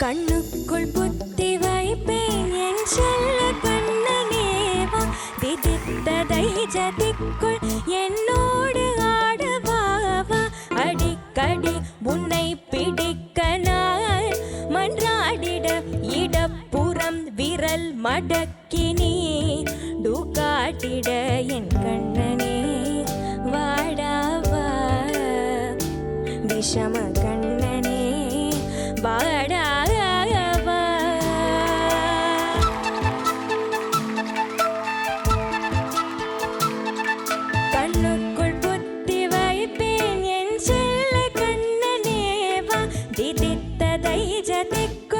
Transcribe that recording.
கண்ணுக்குள் புத்தி வைப்பேன். என் செல்ல கண்ணனேவா விதித்ததை ஜதிக்குள் என்னோடு ஆடுவாவா அடிக்கடி உன்னை பிடிக்க நான் மன்றாடிட இடப்புறம் விரல் மடக்கி நீ காட்டிட என் கண்ணனே வாடாவா விஷம கண்ணனே வாட வைப்பேன் என் செல்ல கண்ணனேவா திதித்ததை ஜதிக்குள்